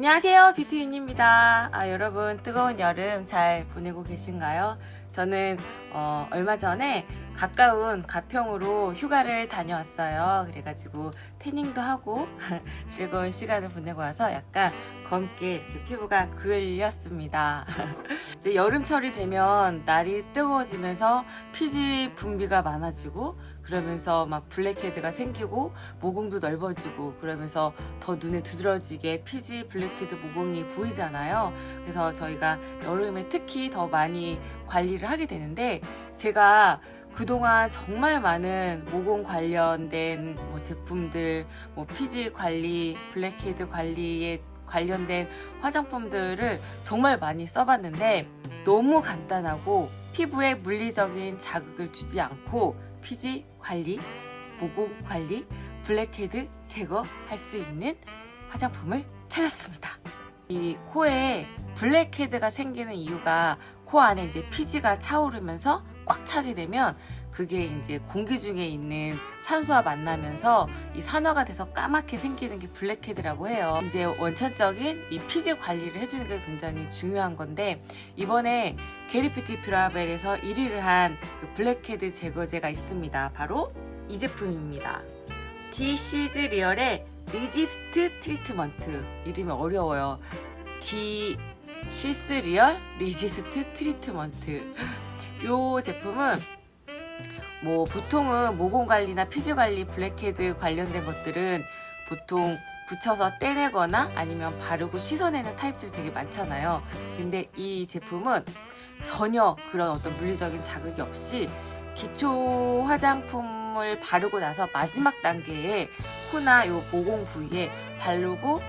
안녕하세요 비투인입니다 아, 여러분 뜨거운 여름 잘 보내고 계신가요? 저는 어, 얼마 전에 가까운 가평으로 휴가를 다녀왔어요 그래가지고 태닝도 하고 즐거운 시간을 보내고 와서 약간 검게 피부가 그을렸습니다 이제 여름철이 되면 날이 뜨거워지면서 피지 분비가 많아지고 그러면서 막 블랙헤드가 생기고 모공도 넓어지고 그러면서 더 눈에 두드러지게 피지 블랙헤드 모공이 보이잖아요. 그래서 저희가 여름에 특히 더 많이 관리를 하게 되는데 제가 그동안 정말 많은 모공 관련된 뭐 제품들, 뭐 피지 관리, 블랙헤드 관리에 관련된 화장품들을 정말 많이 써봤는데 너무 간단하고 피부에 물리적인 자극을 주지 않고 피지 관리, 모공 관리, 블랙헤드 제거할 수 있는 화장품을 찾았습니다. 이 코에 블랙헤드가 생기는 이유가 코 안에 이제 피지가 차오르면서 꽉 차게 되면 그게 이제 공기 중에 있는 산소와 만나면서 이 산화가 돼서 까맣게 생기는 게 블랙헤드라고 해요. 이제 원천적인 이 피지 관리를 해주는 게 굉장히 중요한 건데 이번에 게리피티 뷰라벨에서 1위를 한 그 블랙헤드 제거제가 있습니다. 바로 이 제품입니다. 디시즈 리얼의 리지스트 트리트먼트 이름이 어려워요. 디시스 리얼 리지스트 트리트먼트 이 제품은 뭐 보통은 모공 관리나 피지 관리, 블랙헤드 관련된 것들은 보통 붙여서 떼내거나 아니면 바르고 씻어내는 타입들이 되게 많잖아요. 근데 이 제품은 전혀 그런 어떤 물리적인 자극이 없이 기초 화장품을 바르고 나서 마지막 단계에 코나 요 모공 부위에 바르고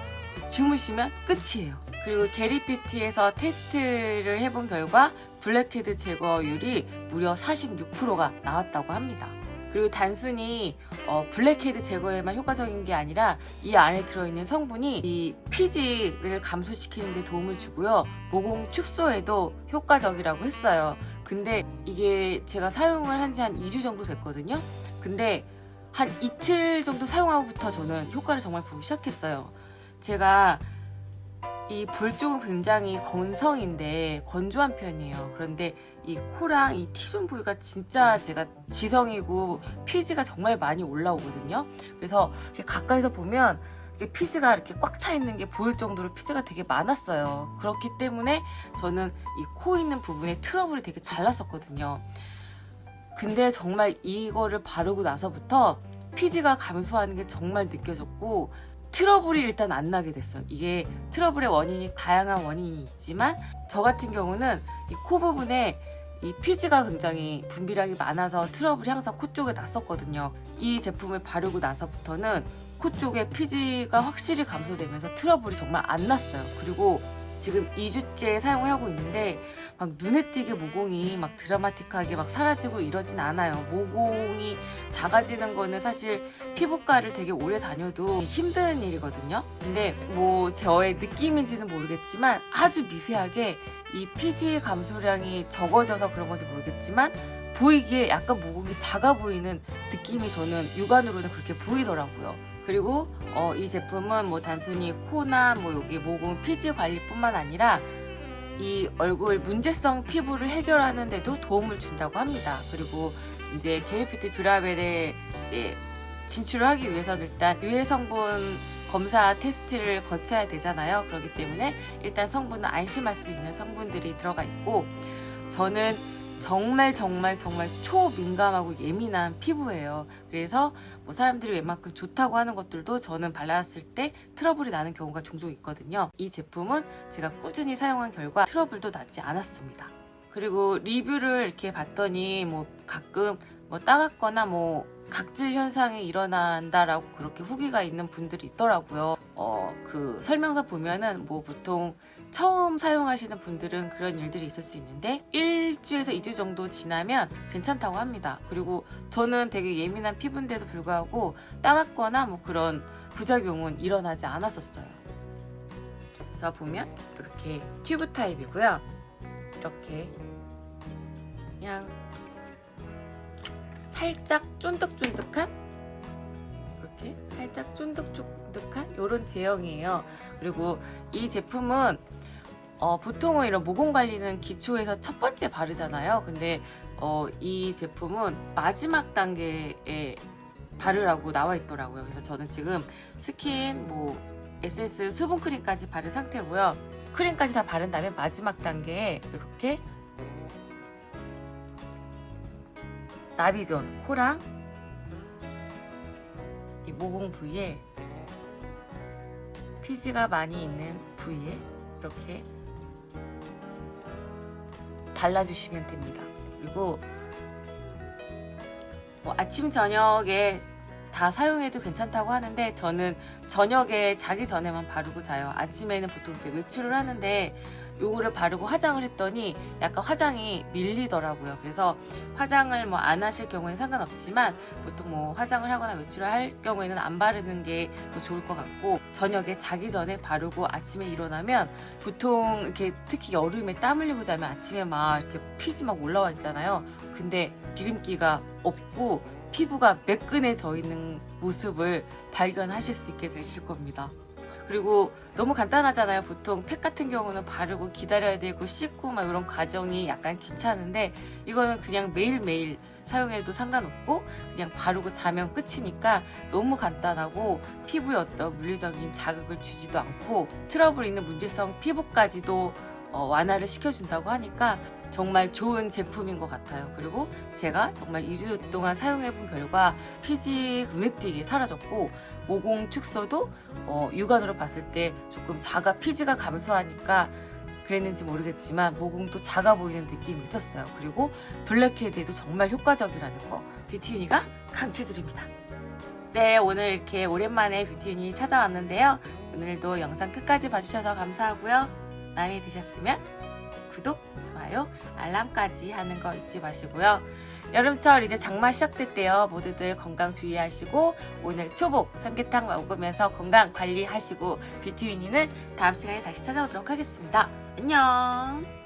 주무시면 끝이에요. 그리고 게리피티에서 테스트를 해본 결과 블랙헤드 제거율이 무려 46%가 나왔다고 합니다. 그리고 단순히 어, 블랙헤드 제거에만 효과적인 게 아니라 이 안에 들어있는 성분이 이 피지를 감소시키는 데 도움을 주고요. 모공 축소에도 효과적이라고 했어요. 근데 이게 제가 사용을 한 지한 2주 정도 됐거든요. 근데 한 이틀 정도 사용하고부터 저는 효과를 정말 보기 시작했어요. 제가 이볼 쪽은 굉장히 건성인데 건조한 편이에요. 그런데 이 코랑 이 T존 부위가 진짜 제가 지성이고 피지가 정말 많이 올라오거든요. 그래서 가까이서 보면 피지가 이렇게 꽉 차 있는 게 보일 정도로 피지가 되게 많았어요. 그렇기 때문에 저는 이 코 있는 부분에 트러블이 되게 잘 났었거든요. 근데 정말 이거를 바르고 나서부터 피지가 감소하는 게 정말 느껴졌고 트러블이 일단 안 나게 됐어요. 이게 트러블의 원인이 다양한 원인이 있지만 저 같은 경우는 이 코 부분에 이 피지가 굉장히 분비량이 많아서 트러블이 항상 코 쪽에 났었거든요. 이 제품을 바르고 나서부터는 코 쪽에 피지가 확실히 감소되면서 트러블이 정말 안 났어요. 그리고 지금 2주째 사용을 하고 있는데 막 눈에 띄게 모공이 막 드라마틱하게 막 사라지고 이러진 않아요. 모공이 작아지는 거는 사실 피부과를 되게 오래 다녀도 힘든 일이거든요. 근데 뭐 저의 느낌인지는 모르겠지만 아주 미세하게 이 피지 감소량이 적어져서 그런 건지 모르겠지만 보이기에 약간 모공이 작아 보이는 느낌이 저는 육안으로는 그렇게 보이더라고요. 그리고 어, 이 제품은 뭐 단순히 코나 뭐 여기 모공 피지 관리뿐만 아니라 이 얼굴 문제성 피부를 해결하는 데도 도움을 준다고 합니다. 그리고 이제 게리피티 뷰라벨에 이제 진출을 하기 위해서는 일단 유해 성분 검사 테스트를 거쳐야 되잖아요. 그렇기 때문에 일단 성분은 안심할 수 있는 성분들이 들어가 있고 저는 정말 정말 정말 초민감하고 예민한 피부예요. 그래서 뭐 사람들이 웬만큼 좋다고 하는 것들도 저는 발랐을 때 트러블이 나는 경우가 종종 있거든요. 이 제품은 제가 꾸준히 사용한 결과 트러블도 나지 않았습니다. 그리고 리뷰를 이렇게 봤더니 뭐 가끔 뭐 따갑거나 뭐 각질 현상이 일어난다라고 그렇게 후기가 있는 분들이 있더라고요. 어, 그 설명서 보면은 뭐 보통 처음 사용하시는 분들은 그런 일들이 있을 수 있는데 1주에서 2주 정도 지나면 괜찮다고 합니다. 그리고 저는 되게 예민한 피부인데도 불구하고 따갑거나 뭐 그런 부작용은 일어나지 않았었어요. 자 보면 이렇게 튜브 타입이고요. 이렇게 그냥 살짝 쫀득쫀득한 이렇게 살짝 쫀득쫀 쫀득쫀득한 이런 제형이에요. 그리고 이 제품은 어, 보통은 이런 모공 관리는 기초에서 첫 번째 바르잖아요. 근데 어, 이 제품은 마지막 단계에 바르라고 나와 있더라고요. 그래서 저는 지금 스킨, 뭐 에센스, 수분 크림까지 바른 상태고요. 크림까지 다 바른 다음에 마지막 단계에 이렇게 나비존, 코랑 이 모공 부위에 피지가 많이 있는 부위에 이렇게 발라주시면 됩니다. 그리고 뭐 아침 저녁에 다 사용해도 괜찮다고 하는데 저는 저녁에 자기 전에만 바르고 자요. 아침에는 보통 이제 외출을 하는데 요거를 바르고 화장을 했더니 약간 화장이 밀리더라고요. 그래서 화장을 뭐 안 하실 경우에는 상관없지만 보통 뭐 화장을 하거나 외출을 할 경우에는 안 바르는 게 더 좋을 것 같고 저녁에 자기 전에 바르고 아침에 일어나면 보통 이렇게 특히 여름에 땀 흘리고 자면 아침에 막 이렇게 피지 막 올라와 있잖아요. 근데 기름기가 없고 피부가 매끈해져 있는 모습을 발견하실 수 있게 되실 겁니다. 그리고 너무 간단하잖아요. 보통 팩 같은 경우는 바르고 기다려야 되고 씻고 막 이런 과정이 약간 귀찮은데 이거는 그냥 매일매일 사용해도 상관없고 그냥 바르고 자면 끝이니까 너무 간단하고 피부에 어떤 물리적인 자극을 주지도 않고 트러블 있는 문제성 피부까지도 어, 완화를 시켜준다고 하니까 정말 좋은 제품인 것 같아요. 그리고 제가 정말 2주 동안 사용해본 결과 피지 눈에 띄게 사라졌고 모공 축소도 어, 육안으로 봤을 때 조금 작아 피지가 감소하니까 그랬는지 모르겠지만 모공도 작아 보이는 느낌이 있었어요. 그리고 블랙헤드에도 정말 효과적이라는 거 뷰티유니가 강추드립니다. 네, 오늘 이렇게 오랜만에 뷰티유니 찾아왔는데요. 오늘도 영상 끝까지 봐주셔서 감사하고요. 마음에 드셨으면 구독, 좋아요, 알람까지 하는 거 잊지 마시고요. 여름철 이제 장마 시작됐대요. 모두들 건강 주의하시고 오늘 초복 삼계탕 먹으면서 건강 관리하시고 뷰티유니는 다음 시간에 다시 찾아오도록 하겠습니다. 안녕.